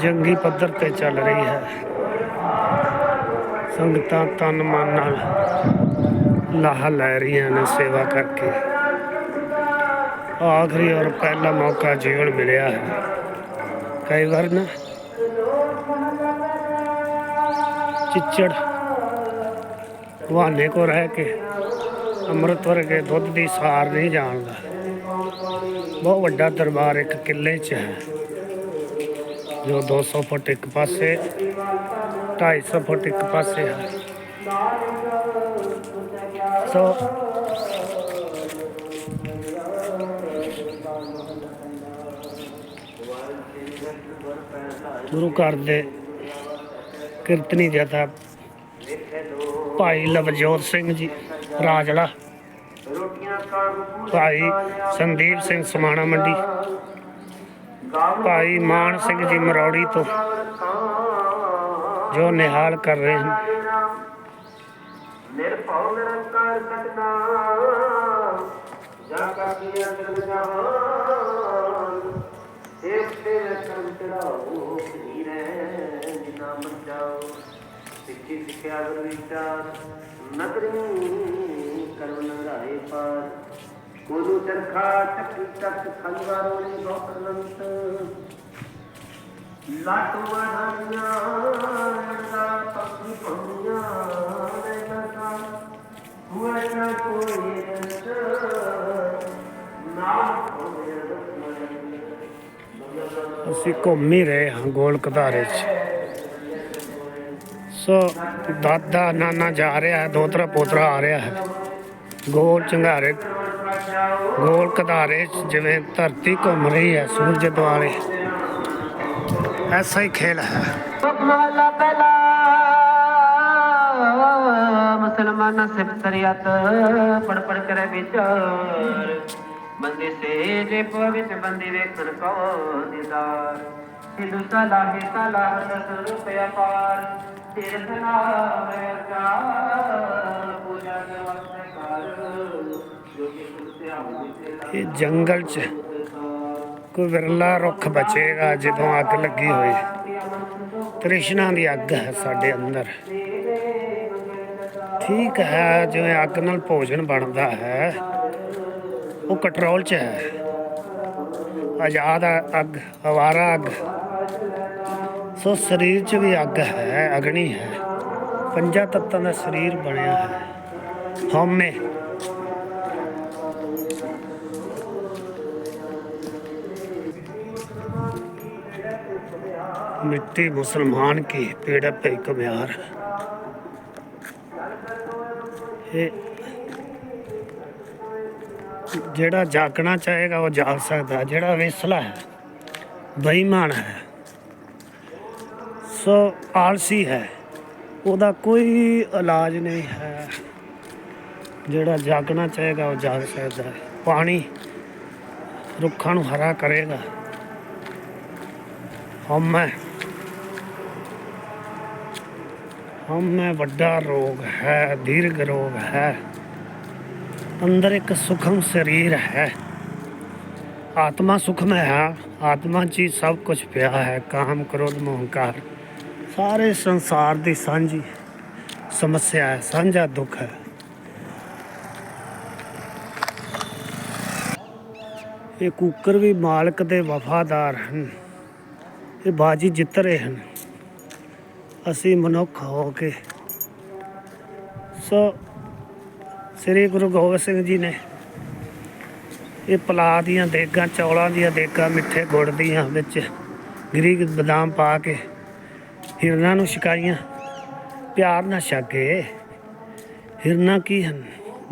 ਜੰਗੀ ਪੱਧਰ ਤੇ ਚੱਲ ਰਹੀ ਹੈ। ਸੰਗਤਾਂ ਤਨ ਮਨ ਨਾਲ ਲਾਹ ਲੈ ਰਹੀਆਂ ਨੇ ਸੇਵਾ ਕਰਕੇ। ਆਖਰੀ ਔਰ ਪਹਿਲਾ ਮੌਕਾ ਜੀਵਨ ਮਿਲਿਆ ਹੈ। ਕਈ ਵਾਰ ਨਾ ਚਿੱਚੜ ਬਹਾਨੇ ਕੋ ਰਹਿ ਕੇ ਅੰਮ੍ਰਿਤ ਵਰਗੇ ਦੁੱਧ ਦੀ ਸਾਰ ਨਹੀਂ ਜਾਣਦਾ। ਬਹੁਤ ਵੱਡਾ ਦਰਬਾਰ ਇੱਕ ਕਿੱਲੇ 'ਚ ਹੈ। ਜੋ 200 ਫੁੱਟ ਇੱਕ ਪਾਸੇ 250 ਫੁੱਟ ਇੱਕ ਪਾਸੇ ਹੈ ਸੋ ਗੁਰੂ ਘਰ ਦੇ ਕੀਰਤਨੀ ਜਥਾ ਭਾਈ ਲਵਜੋਤ ਸਿੰਘ ਜੀ, ਰਾਜੜਾ। ਭਾਈ ਸੰਦੀਪ ਸਿੰਘ ਸਮਾਣਾ ਮੰਡੀ। ਭਾਈ ਮਾਨ ਸਿੰਘ ਜੀ ਮਰੌੜੀ ਤੋਂ, ਜੋ ਨਿਹਾਲ ਕਰ ਰਹੇ ਹਨ ਨਿਰਭਉ ਨਿਰੰਕਾਰ ਸਤਨਾ ਜਾ ਕਾ ਕੀਆ ਜਗ ਜਹਾਨ ਦੇਵ ਤੇਰੇ ਕਰਮ ਚੜਾਓ ਨੀਰੇ ਨਾਮ ਜਾਓ ਸਿੱਖੀ ਸਿੱਖਿਆ ਗੁਰ ਵਿਚਾਰ ਨਦਰੀ ਕਰਮ ਨਰਾਏ ਪਾਰ। ਕੋਲੂ ਚਰਖਾ ਚੱਕੀ ਚੱਕ ਖੰਗਾਰੋ ਨੇ ਲੋਕ ਅਨੰਤ। ਲਾਟੂ ਦਾ ਪੱਕੀ ਪੰਨੀਆਂ ਨੇ ਨਸਾ ਹੁਆ ਨਾ ਕੋਈ ਰਸ ਨਾਮ ਅਸੀਂ ਘੁੰਮ ਹੀ ਰਹੇ ਹਾਂ ਗੋਲ ਕਧਾਰੇ 'ਚ। ਸੋ ਦਾਦਾ ਨਾਨਾ ਜਾ ਰਿਹਾ ਹੈ, ਦੋਤਰਾ ਪੋਤਰਾ ਆ ਰਿਹਾ ਹੈ। ਗੋਲ ਚੰਗਾਰੇ ਗੋਲ ਕਧਾਰੇ ਜਿਵੇਂ ਧਰਤੀ ਘੁੰਮ ਰਹੀ ਹੈ, ਸੂਰਜ ਦੁਆਲੇ। ਐਸਾ ਹੀ ਖੇਲ ਹੈ। ਮਹਲਾ ਪਹਿਲਾ, ਮੁਸਲਮਾਨ ਸਿਫਤਰੀਅਤ ਪੜ ਪੜ ਕਰੇ ਵਿਚਾਰ। ਬੰਦੇ ਸੇ ਜੇ ਵਿੱਚ ਬੰਦੀ ਵੇਖਣ ਕੋ ਦੀਦਾਰ ਹਿੰਦੂ ਸਲਾਹੇ ਸਲਾਹ ਦਸ ਰੁਪਿਆ ਪਾਰ ਤੀਰਥ ਨਾਮ ਅਰਜਾ ਪੂਜਾ ਦੇ ਵਸਤੇ ਕਰ ਇਹ ਜੰਗਲ 'ਚ ਕੋਈ ਵਿਰਲਾ ਰੁੱਖ ਬਚੇਗਾ ਜਦੋਂ ਅੱਗ ਲੱਗੀ ਹੋਈ ਤ੍ਰਿਸ਼ਨਾ ਦੀ ਅੱਗ ਹੈ ਸਾਡੇ ਅੰਦਰ। ਠੀਕ ਹੈ, ਜਿਵੇਂ ਅੱਗ ਨਾਲ ਭੋਜਨ ਬਣਦਾ ਹੈ, ਉਹ ਕੰਟਰੋਲ 'ਚ ਹੈ। ਆਜ਼ਾਦ ਅੱਗ, ਅਵਾਰਾ ਅੱਗ। ਸੋ ਸਰੀਰ 'ਚ ਵੀ ਅੱਗ ਹੈ, ਅਗਨੀ ਹੈ। ਪੰਜਾਂ ਤੱਤਾਂ ਦਾ ਸਰੀਰ ਬਣਿਆ ਹੈ। ਹਉਮੈ। ਮਿੱਟੀ ਮੁਸਲਮਾਨ ਕੀ? ਪੇੜਾ ਪੈ ਕਮਿਆਰ ਜਿਹੜਾ ਜਾਗਣਾ ਚਾਹੇਗਾ ਉਹ ਜਾਗ ਸਕਦਾ, ਜਿਹੜਾ ਵੇਸਲਾ ਹੈ, ਬੇਈਮਾਨ ਹੈ, ਸੋ ਆਲਸੀ ਹੈ, ਉਹਦਾ ਕੋਈ ਇਲਾਜ ਨਹੀਂ ਹੈ। ਜਿਹੜਾ ਜਾਗਣਾ ਚਾਹੇਗਾ ਉਹ ਜਾਗ ਸਕਦਾ ਹੈ। ਪਾਣੀ ਰੁੱਖਾਂ ਨੂੰ ਹਰਾ ਕਰੇਗਾ। ਹਮ ਹਉਮੈ ਵੱਡਾ ਰੋਗ ਹੈ, ਦੀਰਘ ਰੋਗ ਹੈ। ਅੰਦਰ ਇੱਕ ਸੁਖਮ ਸਰੀਰ ਹੈ। ਆਤਮਾ ਸੁਖਮੈ ਹੈ। ਆਤਮਾ 'ਚ ਹੀ ਸਭ ਕੁਝ ਪਿਆ ਹੈ। ਕਾਮ, ਕ੍ਰੋਧ ਮੋਹ ਹੰਕਾਰ ਸਾਰੇ ਸੰਸਾਰ ਦੀ ਸਾਂਝੀ ਸਮੱਸਿਆ ਹੈ, ਸਾਂਝਾ ਦੁੱਖ ਹੈ। ਇਹ ਕੁੱਕਰ ਵੀ ਮਾਲਕ ਦੇ ਵਫਾਦਾਰ ਹਨ। ਇਹ ਬਾਜੀ ਜਿੱਤ ਰਹੇ ਹਨ। ਅਸੀਂ ਮਨੁੱਖ ਹੋ ਕੇ। ਸੋ, ਸ੍ਰੀ ਗੁਰੂ ਗੋਬਿੰਦ ਸਿੰਘ ਜੀ ਨੇ ਇਹ ਪਲਾ ਦੀਆਂ ਦੇਗਾਂ, ਚੌਲਾਂ ਦੀਆਂ ਦੇਗਾਂ, ਮਿੱਠੇ ਗੁੜ ਦੀਆਂ ਵਿੱਚ ਗਰੀਕ ਬਦਾਮ ਪਾ ਕੇ ਹਿਰਨਾਂ ਨੂੰ ਛਕਾਈਆਂ। ਪਿਆਰ ਨਾਲ ਛਕੇ। ਹਿਰਨਾਂ ਕੀ ਹਨ?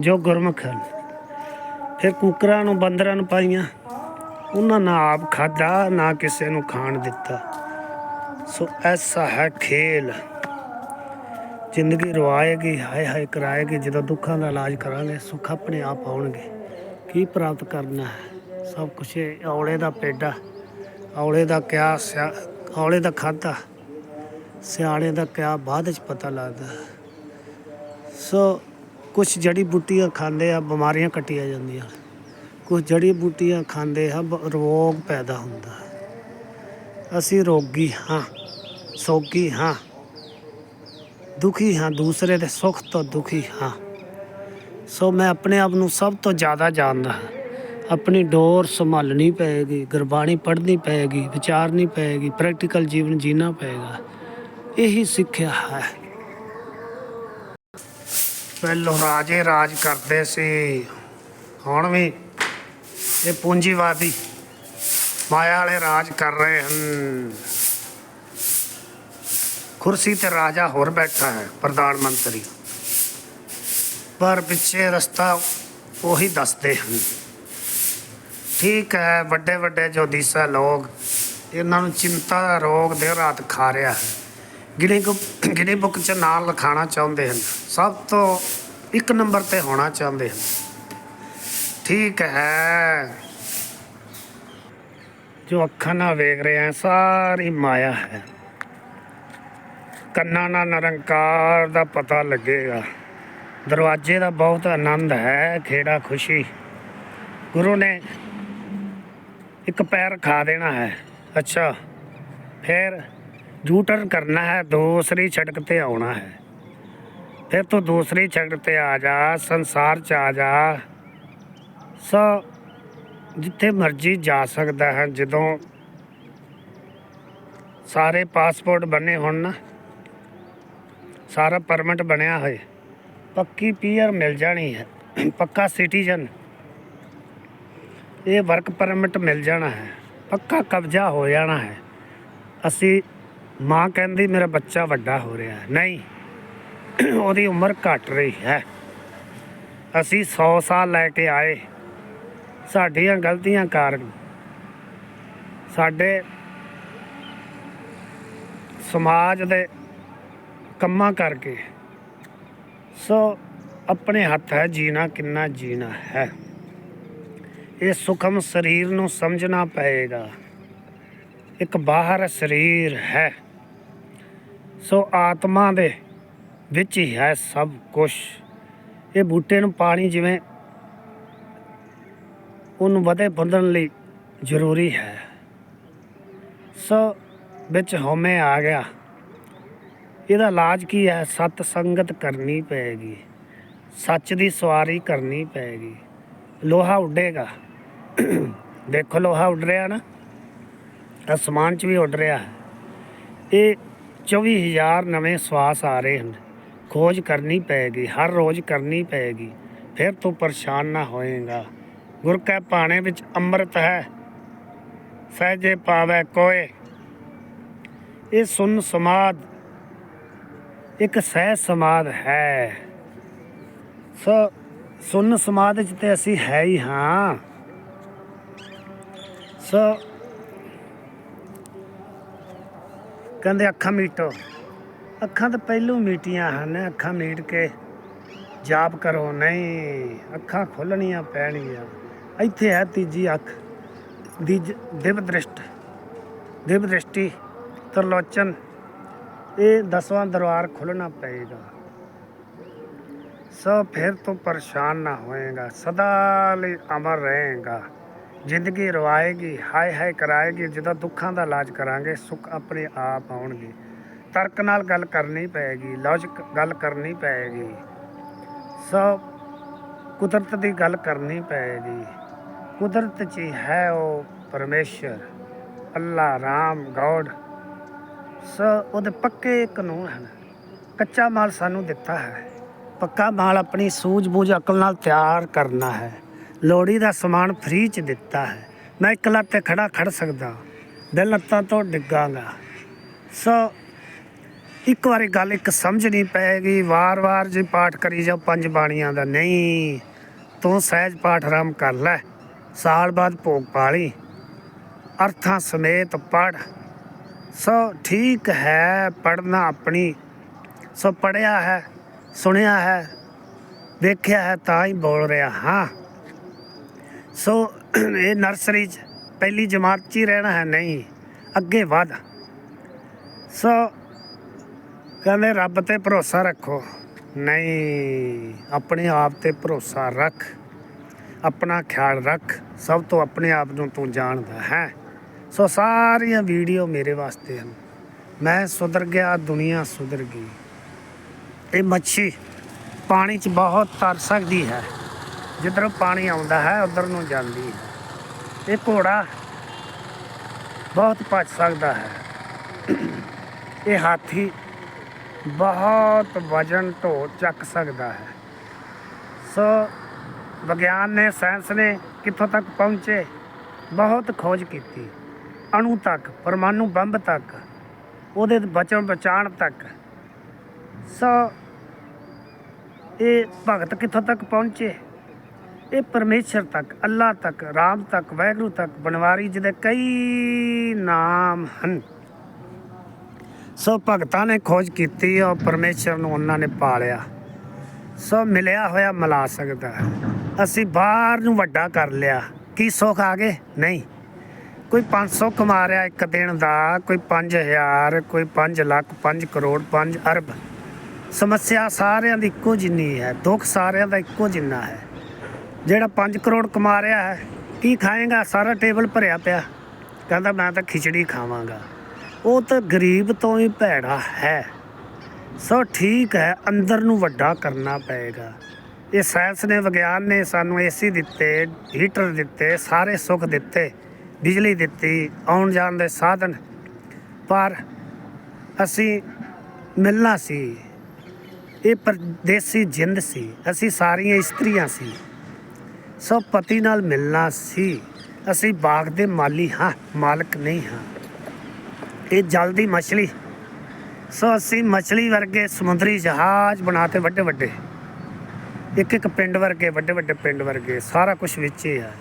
ਜੋ ਗੁਰਮੁਖ ਹਨ। ਫਿਰ ਕੁਕਰਾਂ ਨੂੰ, ਬੰਦਰਾਂ ਨੂੰ ਪਾਈਆਂ। ਉਹਨਾਂ ਨਾ ਆਪ ਖਾਦਾ ਨਾ ਕਿਸੇ ਨੂੰ ਖਾਣ ਦਿੱਤਾ। ਸੋ ਐਸਾ ਹੈ ਖੇਲ। ਜ਼ਿੰਦਗੀ ਰਵਾਏਗੀ, ਹਾਏ ਹਾਏ ਕਰਾਏਗੀ, ਜਦੋਂ ਦੁੱਖਾਂ ਦਾ ਇਲਾਜ ਕਰਾਂਗੇ, ਸੁੱਖ ਆਪਣੇ ਆਪ ਆਉਣਗੇ। ਕੀ ਪ੍ਰਾਪਤ ਕਰਨਾ ਹੈ? ਸਭ ਕੁਝ ਔਲੇ ਦਾ ਪੇਡਾ, ਔਲੇ ਦਾ ਕਿਆ ਸਿਆ, ਔਲੇ ਦਾ ਖਾਦਾ ਸਿਆਣੇ ਦਾ ਕਿਆ ਬਾਅਦ ਵਿੱਚ ਪਤਾ ਲੱਗਦਾ। ਸੋ ਕੁਝ ਜੜੀ ਬੂਟੀਆਂ ਖਾਂਦੇ ਆ, ਬਿਮਾਰੀਆਂ ਕੱਟੀਆਂ ਜਾਂਦੀਆਂ। ਕੁਝ ਜੜੀ ਬੂਟੀਆਂ ਖਾਂਦੇ ਆ ਰੋਗ ਪੈਦਾ ਹੁੰਦਾ ਹੈ। ਅਸੀਂ ਰੋਗੀ ਹਾਂ, ਸੋਗੀ ਹਾਂ। ਦੁਖੀ ਹਾਂ, ਦੂਸਰੇ ਦੇ ਸੁੱਖ ਤੋਂ ਦੁਖੀ ਹਾਂ। ਸੋ ਮੈਂ ਆਪਣੇ ਆਪ ਨੂੰ ਸਭ ਤੋਂ ਜ਼ਿਆਦਾ ਜਾਣਦਾ ਹਾਂ। ਆਪਣੀ ਡੋਰ ਸੰਭਾਲਣੀ ਪਏਗੀ, ਗੁਰਬਾਣੀ ਪੜ੍ਹਨੀ ਪਏਗੀ, ਵਿਚਾਰਨੀ ਪਏਗੀ ਪ੍ਰੈਕਟੀਕਲ ਜੀਵਨ ਜੀਣਾ ਪਏਗਾ। ਇਹੀ ਸਿੱਖਿਆ ਹੈ। ਪਹਿਲੋਂ ਰਾਜੇ ਰਾਜ ਕਰਦੇ ਸੀ। ਹੁਣ ਵੀ ਇਹ ਪੂੰਜੀਵਾਦੀ ਮਾਇਆ ਵਾਲੇ ਰਾਜ ਕਰ ਰਹੇ ਹਨ। ਕੁਰਸੀ ਤੇ ਰਾਜਾ ਹੋਰ ਬੈਠਾ ਹੈ, ਪ੍ਰਧਾਨ ਮੰਤਰੀ। ਪਰ ਪਿੱਛੇ ਰਸਤਾ ਉਹੀ ਦੱਸਦੇ ਹਨ। ਠੀਕ ਹੈ ਵੱਡੇ ਵੱਡੇ ਜੋਤੀਸਾ ਲੋਕ, ਇਹਨਾਂ ਨੂੰ ਚਿੰਤਾ ਦਾ ਰੋਗ ਦੇ ਰਾਤ ਖਾ ਰਿਹਾ ਹੈ। ਗਿਣੀ ਗਿਣੀ ਬੁੱਕ ਚ ਨਾਂ ਲਿਖਾਣਾ ਚਾਹੁੰਦੇ ਹਨ। ਸਭ ਤੋਂ ਇੱਕ ਨੰਬਰ ਤੇ ਹੋਣਾ ਚਾਹੁੰਦੇ ਹਨ। ਠੀਕ ਹੈ। ਜੋ ਅੱਖਾਂ ਨਾਲ ਵੇਖ ਰਹੇ ਹਾਂ, ਸਾਰੀ ਮਾਇਆ ਹੈ। ਕੰਨਾਂ ਨਾਲ ਨਿਰੰਕਾਰ ਦਾ ਪਤਾ ਲੱਗੇਗਾ। ਦਰਵਾਜ਼ੇ ਦਾ ਬਹੁਤ ਆਨੰਦ ਹੈ, ਖੇੜਾ ਖੁਸ਼ੀ। ਗੁਰੂ ਨੇ ਇੱਕ ਪੈਰ ਖਾ ਦੇਣਾ ਹੈ। ਅੱਛਾ, ਫਿਰ ਜੂਟਰ ਕਰਨਾ ਹੈ, ਦੂਸਰੀ ਛੜਕ ਤੇ ਆਉਣਾ ਹੈ। ਫਿਰ ਤੂੰ ਦੂਸਰੀ ਛੜਕ ਤੇ ਆ ਜਾ, ਸੰਸਾਰ ਚ ਆ ਜਾ। ਸੋ ਜਿੱਥੇ ਮਰਜ਼ੀ ਜਾ ਸਕਦਾ ਹੈ, ਜਦੋਂ ਸਾਰੇ ਪਾਸਪੋਰਟ ਬਣੇ ਹੋਣ ਨਾ, ਸਾਰਾ ਪਰਮਿਟ ਬਣਿਆ ਹੋਏ, ਪੱਕੀ ਪੀਆਰ ਮਿਲ ਜਾਣੀ ਹੈ, ਪੱਕਾ ਸਿਟੀਜ਼ਨ, ਇਹ ਵਰਕ ਪਰਮਿਟ ਮਿਲ ਜਾਣਾ ਹੈ, ਪੱਕਾ ਕਬਜ਼ਾ ਹੋ ਜਾਣਾ ਹੈ। ਅਸੀਂ ਮਾਂ ਕਹਿੰਦੀ, ਮੇਰਾ ਬੱਚਾ ਵੱਡਾ ਹੋ ਰਿਹਾ ਹੈ। ਨਹੀਂ, ਉਹਦੀ ਉਮਰ ਘਟ ਰਹੀ ਹੈ। ਅਸੀਂ 100 ਸਾਲ ਲੈ ਕੇ ਆਏ। ਸਾਡੀਆਂ ਗਲਤੀਆਂ ਕਾਰਨ ਸਾਡੇ ਸਮਾਜ ਦੇ ਕੰਮਾਂ ਕਰਕੇ ਸੋ ਆਪਣੇ ਹੱਥ ਹੈ ਜੀਣਾ ਕਿੰਨਾ ਜੀਣਾ ਹੈ। ਇਹ ਸੁਖਮ ਸਰੀਰ ਨੂੰ ਸਮਝਣਾ ਪਏਗਾ। ਇੱਕ ਬਾਹਰ ਸਰੀਰ ਹੈ। ਸੋ ਆਤਮਾ ਦੇ ਵਿੱਚ ਹੀ ਹੈ ਸਭ ਕੁਝ ਇਹ ਬੂਟੇ ਨੂੰ ਪਾਣੀ ਜਿਵੇਂ ਉਹਨੂੰ ਵਧੇ ਵਧਣ ਲਈ ਜ਼ਰੂਰੀ ਹੈ। ਸੋ ਵਿੱਚ ਹਉਮੈ ਆ ਗਿਆ। ਇਹਦਾ ਇਲਾਜ ਕੀ ਹੈ? ਸਤ ਸੰਗਤ ਕਰਨੀ ਪਏਗੀ। ਸੱਚ ਦੀ ਸਵਾਰੀ ਕਰਨੀ ਪਏਗੀ। ਲੋਹਾ ਉੱਡੇਗਾ। ਦੇਖੋ ਲੋਹਾ ਉੱਡ ਰਿਹਾ ਨਾ। ਅਸਮਾਨ 'ਚ ਵੀ ਉੱਡ ਰਿਹਾ। ਹੈ ਇਹ 24000 ਨਵੇਂ ਸਵਾਸ ਆ ਰਹੇ ਹਨ। ਖੋਜ ਕਰਨੀ ਪਏਗੀ। ਹਰ ਰੋਜ਼ ਕਰਨੀ ਪਏਗੀ। ਫਿਰ ਤੂੰ ਪਰੇਸ਼ਾਨ ਨਾ ਹੋਏਗਾ। ਗੁਰ ਕੈ ਪਾਣੇ ਵਿੱਚ ਅੰਮ੍ਰਿਤ ਹੈ, ਸਹਿਜੇ ਪਾਵੇ ਕੋਏ। ਇਹ ਸੁਨ ਸਮਾਦ, ਇੱਕ ਸਹਿ ਸਮਾਦ ਹੈ। ਸੋ ਸੁਨ ਸਮਾਦ ਵਿੱਚ ਤੇ ਅਸੀਂ ਹੈ ਹੀ ਹਾਂ। ਸੋ ਕਹਿੰਦੇ ਅੱਖਾਂ ਮੀਟੋ। ਅੱਖਾਂ ਤਾਂ ਪਹਿਲੋਂ ਮੀਟੀਆਂ ਹਨ, ਅੱਖਾਂ ਮੀਟ ਕੇ ਜਾਪ ਕਰੋ। ਨਹੀਂ, ਅੱਖਾਂ ਖੋਲਣੀਆਂ ਪੈਣੀਆਂ ਇੱਥੇ ਹੈ ਤੀਜੀ ਅੱਖ, ਦੀ ਦਿਵ ਦ੍ਰਿਸ਼ਟ, ਦਿਵ ਦ੍ਰਿਸ਼ਟੀ, ਤਰਲੋਚਨ। ਇਹ ਦਸਵਾਂ ਦਰਬਾਰ ਖੁੱਲਣਾ ਪਏਗਾ। ਸੋ ਫਿਰ ਤੋਂ ਪਰੇਸ਼ਾਨ ਨਾ ਹੋਏਗਾ, ਸਦਾ ਲਈ ਅਮਰ ਰਹੇਗਾ। ਜ਼ਿੰਦਗੀ ਰਵਾਏਗੀ, ਹਾਏ ਹਾਏ ਕਰਾਏਗੀ, ਜਦੋਂ ਦੁੱਖਾਂ ਦਾ ਇਲਾਜ ਕਰਾਂਗੇ, ਸੁੱਖ ਆਪਣੇ ਆਪ ਆਉਣਗੇ। ਤਰਕ ਨਾਲ ਗੱਲ ਕਰਨੀ ਪਏਗੀ, ਲੌਜਿਕ ਗੱਲ ਕਰਨੀ ਪਏਗੀ। ਸੋ ਕੁਦਰਤ ਦੀ ਗੱਲ ਕਰਨੀ ਪਏਗੀ। ਕੁਦਰਤ 'ਚ ਹੈ ਉਹ ਪਰਮੇਸ਼ਰ, ਅੱਲਾ, ਰਾਮ, ਗੋਡ। ਸੋ, ਉਹਦੇ ਪੱਕੇ ਕਾਨੂੰਨ ਹਨ। ਕੱਚਾ ਮਾਲ ਸਾਨੂੰ ਦਿੱਤਾ ਹੈ। ਪੱਕਾ ਮਾਲ ਆਪਣੀ ਸੂਝ-ਬੂਝ, ਅਕਲ ਨਾਲ ਤਿਆਰ ਕਰਨਾ ਹੈ। ਲੋੜੀ ਦਾ ਸਮਾਨ ਫ੍ਰੀ ਚ ਦਿੱਤਾ ਹੈ। ਮੈਂ ਇਕੱਲਾ ਤੇ ਖੜਾ ਖੜ ਸਕਦਾ। ਦਿਲ ਲੱਤਾਂ ਤੋਂ ਡਿੱਗਾਂਗਾ। ਸੋ, ਇੱਕ ਵਾਰੀ ਗੱਲ ਇੱਕ ਸਮਝ ਨਹੀਂ ਪਏਗੀ। ਵਾਰ-ਵਾਰ ਜੇ ਪਾਠ ਕਰੀ ਜਾ ਪੰਜ ਬਾਣੀਆਂ ਦਾ। ਨਹੀਂ, ਤੂੰ ਸਹਿਜ ਪਾਠ ਆਰਾਮ ਕਰ ਲੈ। ਸਾਲ ਬਾਅਦ ਭੋਗ ਪਾਲੀ। ਅਰਥਾਂ ਸਮੇਤ ਪੜ ਸੋ ਠੀਕ ਹੈ ਪੜਨਾ ਆਪਣੀ। ਸੋ ਪੜਿਆ ਹੈ, ਸੁਣਿਆ ਹੈ, ਵੇਖਿਆ ਹੈ, ਤਾਂ ਹੀ ਬੋਲ ਰਿਹਾ ਹਾਂ। ਸੋ ਇਹ ਨਰਸਰੀ ਚ ਪਹਿਲੀ ਜਮਾਤ ਚ ਹੀ ਰਹਿਣਾ ਹੈ, ਨਹੀਂ, ਅੱਗੇ ਵਧ। ਸੋ ਕਹਿੰਦੇ, ਰੱਬ ਤੇ ਭਰੋਸਾ ਰੱਖੋ। ਨਹੀਂ, ਆਪਣੇ ਆਪ ਤੇ ਭਰੋਸਾ ਰੱਖ। ਆਪਣਾ ਖਿਆਲ ਰੱਖ, ਸਭ ਤੋਂ ਆਪਣੇ ਆਪ ਨੂੰ ਤੂੰ ਜਾਣਦਾ ਹੈ। ਸੋ ਸਾਰੀਆਂ ਵੀਡੀਓ ਮੇਰੇ ਵਾਸਤੇ ਹਨ। ਮੈਂ ਸੁਧਰ ਗਿਆ, ਦੁਨੀਆ ਸੁਧਰ ਗਈ। ਇਹ ਮੱਛੀ ਪਾਣੀ 'ਚ ਬਹੁਤ ਤਰ ਸਕਦੀ ਹੈ। ਜਿੱਧਰ ਪਾਣੀ ਆਉਂਦਾ ਹੈ, ਉਧਰ ਨੂੰ ਜਾਂਦੀ ਹੈ। ਇਹ ਘੋੜਾ ਬਹੁਤ ਭੱਜ ਸਕਦਾ ਹੈ। ਇਹ ਹਾਥੀ ਬਹੁਤ ਵਜਨ ਢੋ ਚੱਕ ਸਕਦਾ ਹੈ। ਸੋ ਵਿਗਿਆਨ ਨੇ, ਸਾਇੰਸ ਨੇ ਕਿੱਥੋਂ ਤੱਕ ਪਹੁੰਚੇ? ਬਹੁਤ ਖੋਜ ਕੀਤੀ। ਅਣੂ ਤੱਕ, ਪਰਮਾਣੂ ਬੰਬ ਤੱਕ, ਉਹਦੇ ਬਚਣ ਬਚਾਣ ਤੱਕ। ਸੋ, ਇਹ ਭਗਤ ਕਿੱਥੋਂ ਤੱਕ ਪਹੁੰਚੇ? ਇਹ ਪਰਮੇਸ਼ਰ ਤੱਕ, ਅੱਲਾ ਤੱਕ, ਰਾਮ ਤੱਕ ਵੈਗਰੂ ਤੱਕ, ਬਨਵਾਰੀ ਜਿਹਦੇ ਕਈ ਨਾਮ ਹਨ। ਸੋ, ਭਗਤਾਂ ਨੇ ਖੋਜ ਕੀਤੀ ਔਰ ਪਰਮੇਸ਼ਰ ਨੂੰ ਉਹਨਾਂ ਨੇ ਪਾਲਿਆ। ਸੋ, ਮਿਲਿਆ ਹੋਇਆ ਮਿਲਾ ਸਕਦਾ ਹੈ। ਅਸੀਂ ਬਾਹਰ ਨੂੰ ਵੱਡਾ ਕਰ ਲਿਆ। ਕੀ ਸੁੱਖ ਆ ਗਏ? ਨਹੀਂ। ਕੋਈ 500 ਕਮਾ ਰਿਹਾ ਇੱਕ ਦਿਨ ਦਾ, ਕੋਈ 5000 ਕੋਈ 5 ਲੱਖ 5 ਕਰੋੜ 5 ਅਰਬ। ਸਮੱਸਿਆ ਸਾਰਿਆਂ ਦੀ ਇੱਕੋ ਜਿੰਨੀ ਹੈ, ਦੁੱਖ ਸਾਰਿਆਂ ਦਾ ਇੱਕੋ ਜਿੰਨਾ ਹੈ। ਜਿਹੜਾ 5 ਕਰੋੜ ਕਮਾ ਰਿਹਾ ਹੈ, ਕੀ ਖਾਏਗਾ? ਸਾਰਾ ਟੇਬਲ ਭਰਿਆ ਪਿਆ। ਕਹਿੰਦਾ, ਮੈਂ ਤਾਂ ਖਿਚੜੀ ਖਾਵਾਂਗਾ। ਉਹ ਤਾਂ ਗਰੀਬ ਤੋਂ ਹੀ ਭੈੜਾ ਹੈ। ਸੋ ਠੀਕ ਹੈ, ਅੰਦਰ ਨੂੰ ਵੱਡਾ ਕਰਨਾ ਪਏਗਾ। ਇਹ ਸਾਇੰਸ ਨੇ, ਵਿਗਿਆਨ ਨੇ ਸਾਨੂੰ ਏਸੀ ਦਿੱਤੇ, ਹੀਟਰ ਦਿੱਤੇ, ਸਾਰੇ ਸੁੱਖ ਦਿੱਤੇ, ਬਿਜਲੀ ਦਿੱਤੀ, ਆਉਣ ਜਾਣ ਦੇ ਸਾਧਨ। ਪਰ ਅਸੀਂ ਮਿਲਣਾ ਸੀ। ਇਹ ਪਰਦੇਸੀ ਜਿੰਦ ਸੀ। ਅਸੀਂ ਸਾਰੀਆਂ ਇਸਤਰੀਆਂ ਸੀ। ਸੋ ਪਤੀ ਨਾਲ ਮਿਲਣਾ ਸੀ। ਅਸੀਂ ਬਾਗ ਦੇ ਮਾਲੀ ਹਾਂ, ਮਾਲਕ ਨਹੀਂ ਹਾਂ। ਇਹ ਜਲਦੀ ਮਛਲੀ। ਸੋ ਅਸੀਂ ਮਛਲੀ ਵਰਗੇ ਸਮੁੰਦਰੀ ਜਹਾਜ਼ ਬਣਾਤੇ ਵੱਡੇ ਵੱਡੇ ਇੱਕ ਇੱਕ ਪਿੰਡ ਵਰਗੇ, ਵੱਡੇ ਵੱਡੇ ਪਿੰਡ ਵਰਗੇ, ਸਾਰਾ ਕੁਝ ਵਿੱਚ ਹੀ ਹੈ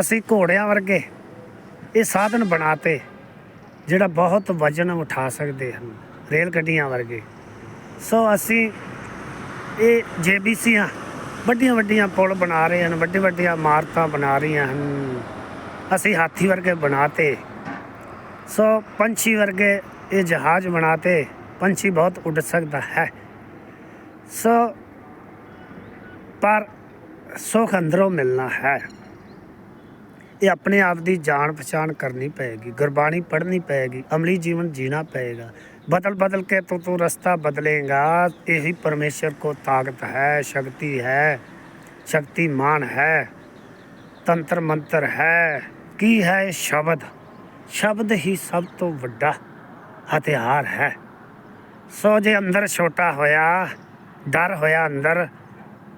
ਅਸੀਂ ਘੋੜਿਆਂ ਵਰਗੇ, ਇਹ ਸਾਧਨ ਬਣਾਤੇ, ਜਿਹੜਾ ਬਹੁਤ ਵਜਨ ਉਠਾ ਸਕਦੇ ਹਨ, ਰੇਲ ਗੱਡੀਆਂ ਵਰਗੇ। ਸੋ ਅਸੀਂ ਇਹ ਜੇਬੀਸੀਆਂ ਵੱਡੀਆਂ ਵੱਡੀਆਂ ਪੁਲ ਬਣਾ ਰਹੇ ਹਨ, ਵੱਡੇ ਵੱਡੀਆਂ ਇਮਾਰਤਾਂ ਬਣਾ ਰਹੀਆਂ ਹਨ। ਅਸੀਂ ਹਾਥੀ ਵਰਗੇ ਬਣਾਤੇ। ਸੋ ਪੰਛੀ ਵਰਗੇ ਇਹ ਜਹਾਜ਼ ਬਣਾਤੇ, ਪੰਛੀ ਬਹੁਤ ਉੱਡ ਸਕਦਾ ਹੈ। ਸੋ ਪਰ ਸੁਖ ਅੰਦਰੋਂ ਮਿਲਣਾ ਹੈ। ਇਹ ਆਪਣੇ ਆਪ ਦੀ ਜਾਣ ਪਛਾਣ ਕਰਨੀ ਪਏਗੀ, ਗੁਰਬਾਣੀ ਪੜ੍ਹਨੀ ਪਏਗੀ, ਅਮਲੀ ਜੀਵਨ ਜੀਣਾ ਪਏਗਾ। ਬਦਲ ਬਦਲ ਕੇ ਤੂੰ ਤੂੰ ਰਸਤਾ ਬਦਲੇਗਾ, ਇਹੀ ਪਰਮੇਸ਼ਰ ਕੋ ਤਾਕਤ ਹੈ, ਸ਼ਕਤੀ ਹੈ, ਸ਼ਕਤੀਮਾਨ ਹੈ, ਤੰਤਰ ਮੰਤਰ ਹੈ। ਕੀ ਹੈ ਸ਼ਬਦ? ਸ਼ਬਦ ਹੀ ਸਭ ਤੋਂ ਵੱਡਾ ਹਥਿਆਰ ਹੈ। ਸੋ ਜੇ ਅੰਦਰ ਛੋਟਾ ਹੋਇਆ, ਡਰ ਹੋਇਆ ਅੰਦਰ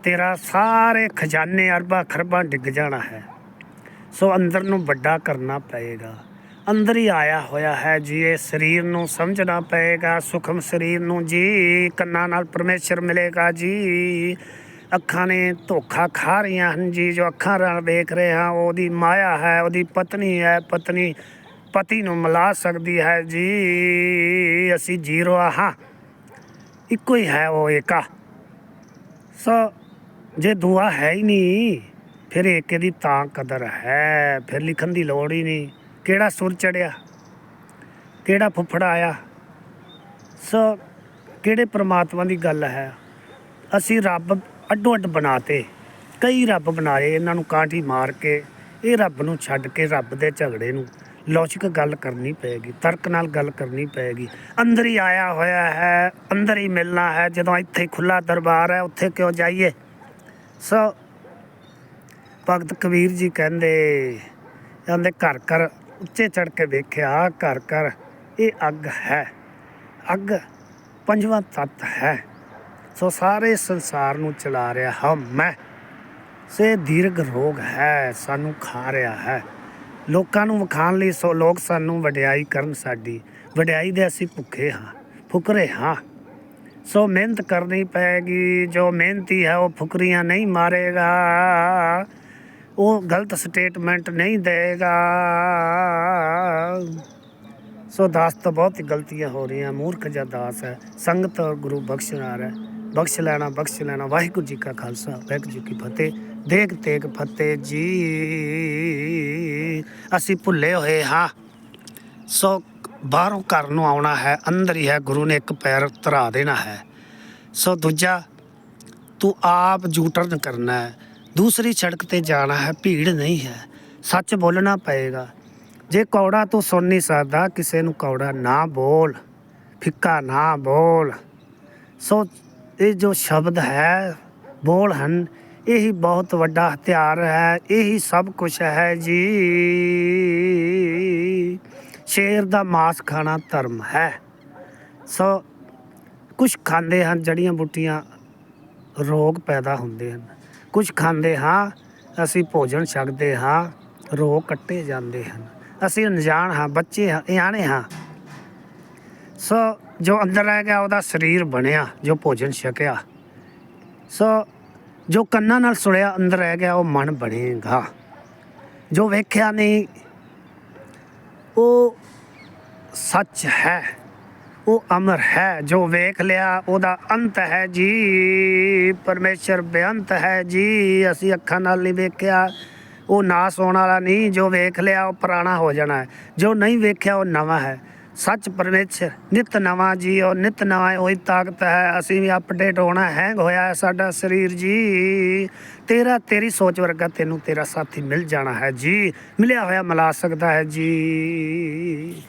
ਤੇਰਾ ਸਾਰੇ ਖਜ਼ਾਨੇ ਅਰਬਾਂ ਖਰਬਾਂ ਡਿੱਗ ਜਾਣਾ ਹੈ। ਸੋ ਅੰਦਰ ਨੂੰ ਵੱਡਾ ਕਰਨਾ ਪਏਗਾ। ਅੰਦਰ ਹੀ ਆਇਆ ਹੋਇਆ ਹੈ ਜੀ, ਇਹ ਸਰੀਰ ਨੂੰ ਸਮਝਣਾ ਪਏਗਾ। ਸੁਖਮ ਸਰੀਰ ਨੂੰ ਜੀ, ਕੰਨਾਂ ਨਾਲ ਪਰਮੇਸ਼ਰ ਮਿਲੇਗਾ ਜੀ। ਅੱਖਾਂ ਨੇ ਧੋਖਾ ਖਾ ਰਹੀਆਂ ਹਨ ਜੀ, ਜੋ ਅੱਖਾਂ ਨਾਲ ਦੇਖ ਰਹੇ ਹਾਂ, ਉਹਦੀ ਮਾਇਆ ਹੈ, ਉਹਦੀ ਪਤਨੀ ਹੈ, ਪਤਨੀ, ਪਤੀ ਨੂੰ ਮਿਲਾ ਸਕਦੀ ਹੈ ਜੀ। ਅਸੀਂ ਜੀਰੋ ਹਾਂ। ਇੱਕੋ ਹੀ ਹੈ ਉਹ ਏਕਾ। ਸੋ ਜੇ ਦੁਆ ਹੈ ਹੀ ਨਹੀਂ, ਫਿਰ ਏਕੇ ਦੀ ਤਾਂ ਕਦਰ ਹੈ, ਫਿਰ ਲਿਖਣ ਦੀ ਲੋੜ ਹੀ ਨਹੀਂ। ਕਿਹੜਾ ਸੁਰ ਚੜਿਆ? ਕਿਹੜਾ ਫੁੱਫੜ ਆਇਆ? ਸੋ ਕਿਹੜੇ ਪ੍ਰਮਾਤਮਾ ਦੀ ਗੱਲ ਹੈ? ਅਸੀਂ ਰੱਬ ਅੱਡੋ ਅੱਡ ਬਣਾਤੇ। ਕਈ ਰੱਬ ਬਣਾਏ, ਇਹਨਾਂ ਨੂੰ ਕਾਂਟੀ ਮਾਰ ਕੇ, ਇਹ ਰੱਬ ਨੂੰ ਛੱਡ ਕੇ ਰੱਬ ਦੇ ਝਗੜੇ ਨੂੰ ਲੌਜਿਕ ਗੱਲ ਕਰਨੀ ਪਏਗੀ, ਤਰਕ ਨਾਲ ਗੱਲ ਕਰਨੀ ਪਏਗੀ। ਅੰਦਰ ਹੀ ਆਇਆ ਹੋਇਆ ਹੈ, ਅੰਦਰ ਹੀ ਮਿਲਣਾ ਹੈ, ਜਦੋਂ ਇੱਥੇ ਖੁੱਲਾ ਦਰਬਾਰ ਹੈ, ਉੱਥੇ ਕਿਉਂ ਜਾਈਏ? ਸੋ ਭਗਤ ਕਬੀਰ ਜੀ ਕਹਿੰਦੇ ਕਹਿੰਦੇ ਘਰ ਘਰ ਉੱਚੇ ਚੜ ਕੇ ਵੇਖਿਆ, ਘਰ ਘਰ ਇਹ ਅੱਗ ਹੈ। ਅੱਗ ਪੰਜਵਾਂ ਤੱਤ ਹੈ। ਸੋ ਸਾਰੇ ਸੰਸਾਰ ਨੂੰ ਚਲਾ ਰਿਹਾ ਹਾਂ ਮੈਂ। ਸੇ ਦੀਰਘ ਰੋਗ ਹੈ, ਸਾਨੂੰ ਖਾ ਰਿਹਾ ਹੈ। ਲੋਕਾਂ ਨੂੰ ਵਿਖਾਣ ਲਈ ਸੋ ਲੋਕ ਸਾਨੂੰ ਵਡਿਆਈ ਕਰਨ ਸਾਡੀ, ਵਡਿਆਈ ਦੇ ਅਸੀਂ ਭੁੱਖੇ ਹਾਂ, ਫੁਕਰੇ ਹਾਂ। ਸੋ ਮਿਹਨਤ ਕਰਨੀ ਪਏਗੀ ਜੋ ਮਿਹਨਤੀ ਹੈ, ਉਹ ਫੁਕਰੀਆਂ ਨਹੀਂ ਮਾਰੇਗਾ। ਉਹ ਗਲਤ ਸਟੇਟਮੈਂਟ ਨਹੀਂ ਦੇਗਾ। ਸੋ ਦਾਸ ਤੋਂ ਬਹੁਤ ਗਲਤੀਆਂ ਹੋ ਰਹੀਆਂ, ਮੂਰਖ ਜਾਂ ਦਾਸ ਹੈ। ਸੰਗਤ ਔਰ ਗੁਰੂ ਬਖਸ਼ਨਾਰ ਹੈ ਬਖਸ਼ ਲੈਣਾ ਬਖਸ਼ ਲੈਣਾ। ਵਾਹਿਗੁਰੂ ਜੀ ਕਾ ਖਾਲਸਾ, ਵਾਹਿਗੁਰੂ ਜੀ ਕੀ ਫਤਿਹ। ਦੇਖ ਤੇਗ ਫਤਿਹ ਜੀ। ਅਸੀਂ ਭੁੱਲੇ ਹੋਏ ਹਾਂ। ਸੋ ਬਾਹਰੋਂ ਘਰ ਨੂੰ ਆਉਣਾ ਹੈ, ਅੰਦਰ ਹੀ ਹੈ, ਗੁਰੂ ਨੇ ਇੱਕ ਪੈਰ ਧਰਾ ਦੇਣਾ ਹੈ। ਸੋ ਦੂਜਾ, ਤੂੰ ਆਪ ਜੂਟਰਨ ਕਰਨਾ ਹੈ। ਦੂਸਰੀ ਸੜਕ ਤੇ ਜਾਣਾ ਹੈ, ਭੀੜ ਨਹੀਂ ਹੈ। ਸੱਚ ਬੋਲਣਾ ਪਏਗਾ। ਜੇ ਕੌੜਾ ਤੂੰ ਸੁਣ ਨਹੀਂ ਸਕਦਾ, ਕਿਸੇ ਨੂੰ ਕੌੜਾ ਨਾ ਬੋਲ, ਫਿੱਕਾ ਨਾ ਬੋਲ। ਸੋ ਇਹ ਜੋ ਸ਼ਬਦ ਹੈ, ਬੋਲ ਹਨ, ਇਹ ਹੀ ਬਹੁਤ ਵੱਡਾ ਹਥਿਆਰ ਹੈ, ਇਹੀ ਸਭ ਕੁਝ ਹੈ ਜੀ। ਸ਼ੇਰ ਦਾ ਮਾਸ ਖਾਣਾ ਧਰਮ ਹੈ। ਸੋ ਕੁਝ ਖਾਂਦੇ ਹਨ ਜੜੀਆਂ ਬੂਟੀਆਂ, ਰੋਗ ਪੈਦਾ ਹੁੰਦੇ ਹਨ। ਕੁਝ ਖਾਂਦੇ ਹਾਂ, ਅਸੀਂ ਭੋਜਨ ਛਕਦੇ ਹਾਂ, ਰੋਗ ਕੱਟੇ ਜਾਂਦੇ ਹਨ। ਅਸੀਂ ਅਣਜਾਣ ਹਾਂ, ਬੱਚੇ ਹਾਂ ਇਆਣੇ ਹਾਂ। ਸੋ ਜੋ ਅੰਦਰ ਰਹਿ ਗਿਆ, ਉਹਦਾ ਸਰੀਰ ਬਣਿਆ, ਜੋ ਭੋਜਨ ਛਕਿਆ। ਸੋ ਜੋ ਕੰਨਾਂ ਨਾਲ ਸੁਣਿਆ, ਅੰਦਰ ਰਹਿ ਗਿਆ, ਉਹ ਮਨ ਬਣੇਗਾ। ਜੋ ਵੇਖਿਆ ਨਹੀਂ, ਉਹ ਸੱਚ ਹੈ। ਉਹ ਅਮਰ ਹੈ ਜੋ ਵੇਖ ਲਿਆ, ਉਹਦਾ ਅੰਤ ਹੈ ਜੀ। ਪਰਮੇਸ਼ਰ ਬੇਅੰਤ ਹੈ ਜੀ। ਅਸੀਂ ਅੱਖਾਂ ਨਾਲ ਨਹੀਂ ਵੇਖਿਆ। ਉਹ ਨਾਸ ਹੋਣ ਵਾਲਾ ਨਹੀਂ, ਜੋ ਵੇਖ ਲਿਆ, ਉਹ ਪੁਰਾਣਾ ਹੋ ਜਾਣਾ ਹੈ। ਜੋ ਨਹੀਂ ਵੇਖਿਆ, ਉਹ ਨਵਾਂ ਹੈ। ਸੱਚ ਪਰਮੇਸ਼ਰ, ਨਿਤ ਨਵਾਂ ਜੀ, ਉਹ ਨਿਤ ਨਵਾਂ ਉਹੀ ਤਾਕਤ ਹੈ। ਅਸੀਂ ਵੀ ਅਪਡੇਟ ਹੋਣਾ ਹੈਂਗ ਹੋਇਆ ਸਾਡਾ ਸਰੀਰ ਜੀ। ਤੇਰਾ, ਤੇਰੀ ਸੋਚ ਵਰਗਾ ਤੈਨੂੰ ਤੇਰਾ ਸਾਥੀ ਮਿਲ ਜਾਣਾ ਹੈ ਜੀ। ਮਿਲਿਆ ਹੋਇਆ, ਮਿਲਾ ਸਕਦਾ ਹੈ ਜੀ।